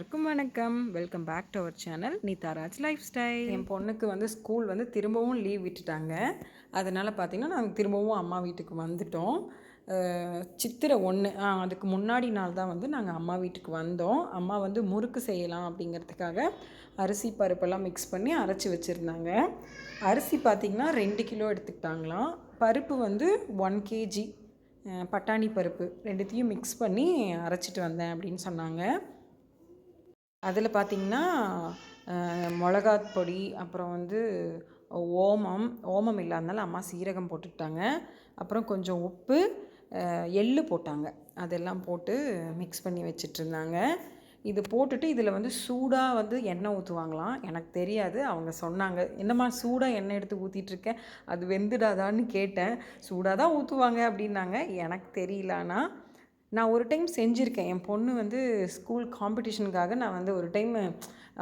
வணக்கம். Welcome back to our channel Neetharaj life style என் பொண்ணுக்கு வந்து ஸ்கூல் வந்து திரும்பவும் லீவ் விட்டுட்டாங்க. அதனால் பார்த்திங்கன்னா நாங்கள் திரும்பவும் அம்மா வீட்டுக்கு வந்துட்டோம். சித்திரை ஒன்று அதுக்கு முன்னாடி நாள் தான் வந்து நாங்கள் அம்மா வீட்டுக்கு வந்தோம். அம்மா வந்து முறுக்கு செய்யலாம் அப்படிங்கிறதுக்காக அரிசி பருப்பெல்லாம் மிக்ஸ் பண்ணி அரைச்சி வச்சுருந்தாங்க. அரிசி பார்த்திங்கன்னா ரெண்டு கிலோ எடுத்துக்கிட்டாங்களாம். பருப்பு வந்து ஒன் கேஜி பட்டாணி பருப்பு ரெண்டுத்தையும் மிக்ஸ் பண்ணி அரைச்சிட்டு வந்தேன் அப்படின்னு சொன்னாங்க. அதில் பார்த்திங்கன்னா மிளகாத் பொடி அப்புறம் வந்து ஓமம் ஓமம் இல்லாதனால அம்மா சீரகம் போட்டுக்கிட்டாங்க. அப்புறம் கொஞ்சம் உப்பு எள்ளு போட்டாங்க. அதெல்லாம் போட்டு மிக்ஸ் பண்ணி வச்சிட்ருந்தாங்க. இது போட்டுட்டு இதில் வந்து சூடாக வந்து எண்ணெய் ஊற்றுவாங்களாம் எனக்கு தெரியாது. அவங்க சொன்னாங்க என்னம்மா சூடாக எண்ணெய் எடுத்து ஊற்றிட்டுருக்கேன் அது வெந்துடாதான்னு கேட்டேன். சூடாக தான் ஊற்றுவாங்க அப்படின்னாங்க. எனக்கு தெரியல. நான் ஒரு டைம் செஞ்சுருக்கேன். என் பொண்ணு வந்து ஸ்கூல் காம்படிஷனுக்காக நான் வந்து ஒரு டைம்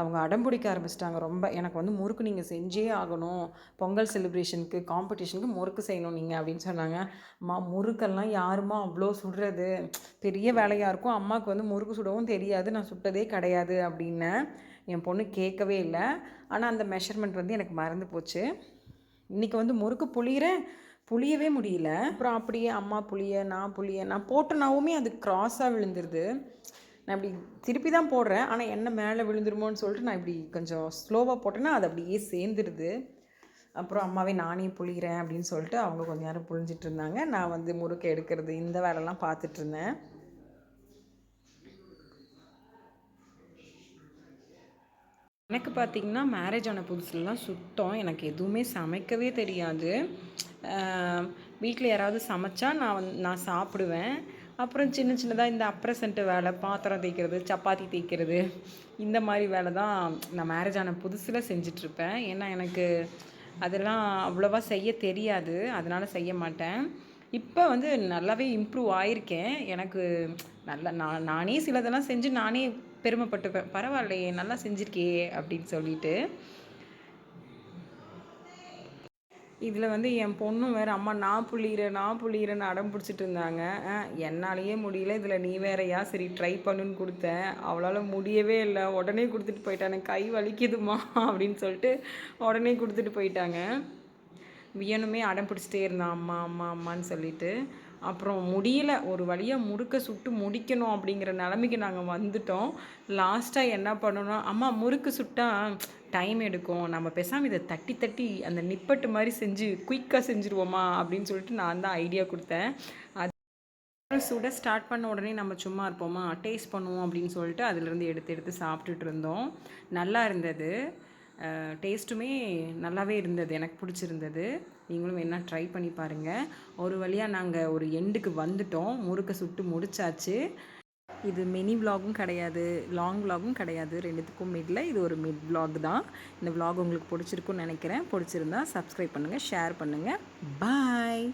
அவங்க அடம் பிடிக்க ஆரம்பிச்சிட்டாங்க ரொம்ப. எனக்கு வந்து முறுக்கு நீங்கள் செஞ்சே ஆகணும். பொங்கல் செலிப்ரேஷனுக்கு காம்படிஷனுக்கு முறுக்கு செய்யணும் நீங்கள் அப்படின்னு சொன்னாங்க. அம்மா முறுக்கெல்லாம் யாருமா அவ்வளோ சுடுறது? பெரிய வேலையாக இருக்கும். அம்மாவுக்கு வந்து முறுக்கு சுடவும் தெரியாது. நான் சுட்டதே கிடையாது அப்படின்னேன் என் பொண்ணு கேட்கவே இல்லை. ஆனால் அந்த மெஷர்மெண்ட் வந்து எனக்கு மறந்து போச்சு. இன்றைக்கி வந்து முறுக்கு புளிகிறேன் புளியவே முடியல. அப்புறம் அப்படியே அம்மா புளிய நான் புளிய நான் போட்டனாவுமே அது க்ராஸாக விழுந்துருது. நான் இப்படி திருப்பி தான் போடுறேன். ஆனால் என்ன மேலே விழுந்துருமோன்னு சொல்லிட்டு நான் இப்படி கொஞ்சம் ஸ்லோவாக போட்டேன்னா அது அப்படியே சேர்ந்துருது. அப்புறம் அம்மாவே நானே புளிகிறேன் அப்படின்னு சொல்லிட்டு அவங்க கொஞ்ச நேரம் புழிஞ்சிட்டு இருந்தாங்க. நான் வந்து முறுக்கு எடுக்கிறது இந்த வேலைலாம் பார்த்துட்ருந்தேன் எனக்கு பார்த்திங்கன்னா மேரேஜ் ஆன புதுசுலலாம் சுத்தம் எனக்கு எதுவுமே சமைக்கவே தெரியாது. வீட்டில் யாராவது சமைச்சா நான் வந்து நான் சாப்பிடுவேன். அப்புறம் சின்ன சின்னதாக இந்த அப்ரசண்ட்டு வேலை பாத்திரம் தேய்க்கிறது சப்பாத்தி தேய்க்கிறது இந்த மாதிரி வேலை தான் நான் மேரேஜ் ஆன புதுசில் செஞ்சிட்ருப்பேன் ஏன்னா எனக்கு அதெல்லாம் அவ்வளோவா செய்ய தெரியாது. அதனால் செய்ய மாட்டேன். இப்போ வந்து நல்லாவே இம்ப்ரூவ் ஆயிருக்கேன். எனக்கு நல்ல நான் நானே சிலதெல்லாம் செஞ்சு நானே பெருமைப்பட்டுப்பேன். பரவாயில்லையே நல்லா செஞ்சுருக்கியே அப்படின்னு சொல்லிட்டு. இதில் வந்து என் பொண்ணும் வேறு அம்மா நான் புள்ளிகிறேன் நான் புள்ளிகிறேன்னு அடம் பிடிச்சிட்டு இருந்தாங்க. என்னாலேயே முடியல இதில் நீ வேறையா? சரி ட்ரை பண்ணுன்னு கொடுத்தேன். அவளால் முடியவே இல்லை. உடனே கொடுத்துட்டு போயிட்டாங்க கை வலிக்குதுமா அப்படின்னு சொல்லிட்டு உடனே கொடுத்துட்டு போயிட்டாங்க. வியனுமே அடம் பிடிச்சிட்டே இருந்தான். அம்மா அம்மா அம்மான்னு சொல்லிட்டு. அப்புறம் முடியல. ஒரு வழியாக முறுக்க சுட்டு முடிக்கணும் அப்படிங்கிற நிலமைக்கு நாங்கள் வந்துட்டோம். லாஸ்ட்டாக என்ன பண்ணணும் அம்மா முறுக்கு சுட்டா டைம் எடுக்கும். நம்ம பேசாமல் இதை தட்டி தட்டி அந்த நிப்பட்டு மாதிரி செஞ்சு குயிக்காக செஞ்சுருவோமா அப்படின்னு சொல்லிட்டு நான் தான் ஐடியா கொடுத்தேன். அது சுட ஸ்டார்ட் பண்ண உடனே நம்ம சும்மா இருப்போமா டேஸ்ட் பண்ணுவோம் அப்படின்னு சொல்லிட்டு அதுலேருந்து எடுத்து எடுத்து சாப்பிட்டுட்டு இருந்தோம். நல்லா இருந்தது. டேஸ்ட்டுமே நல்லாவே இருந்தது. எனக்கு பிடிச்சிருந்தது. நீங்களும் வேணால் ட்ரை பண்ணி பாருங்கள் ஒரு வழியாக நாங்கள் ஒரு எண்டுக்கு வந்துட்டோம். முறுக்க சுட்டு முடிச்சாச்சு. இது மினி vlogகும் கிடையாது. லாங் vlogகும் கிடையாது. ரெண்டுத்துக்கும் மிடில் இது ஒரு மிட் விளாக் தான். இந்த vlog உங்களுக்கு பிடிச்சிருக்குன்னு நினைக்கிறேன். பிடிச்சிருந்தா சப்ஸ்கிரைப் பண்ணுங்கள் ஷேர் பண்ணுங்கள் பாய்